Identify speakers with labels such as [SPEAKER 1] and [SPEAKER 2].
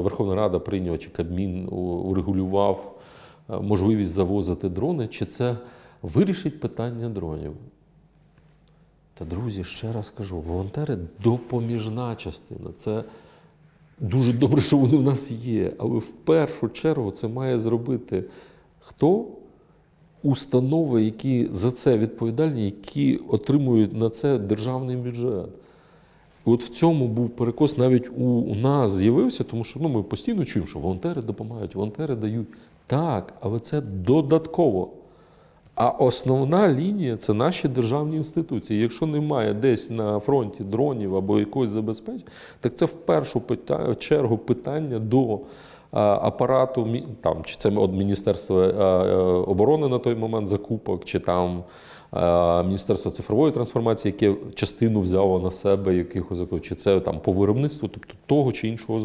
[SPEAKER 1] Верховна Рада прийняла чи Кабмін урегулював е, можливість завозити дрони, чи це вирішить питання дронів? Та друзі, ще раз кажу, волонтери допоміжна частина. Це дуже добре, що вони в нас є. Але в першу чергу це має зробити хто? Установи, які за це відповідальні, які отримують на це державний бюджет. От в цьому був перекос навіть у, нас з'явився, тому що ну, ми постійно чуємо, що волонтери допомагають, волонтери дають. Так, але це додатково. А основна лінія це наші державні інституції. Якщо немає десь на фронті дронів або якогось забезпечення, так це в першу чергу питання до апарату мі- там, чи це від Міністерства е, е, оборони на той момент закупок, чи там е, Міністерство цифрової трансформації, яке частину взяло на себе якихось чи це там по виробництву, тобто того чи іншого. Ну,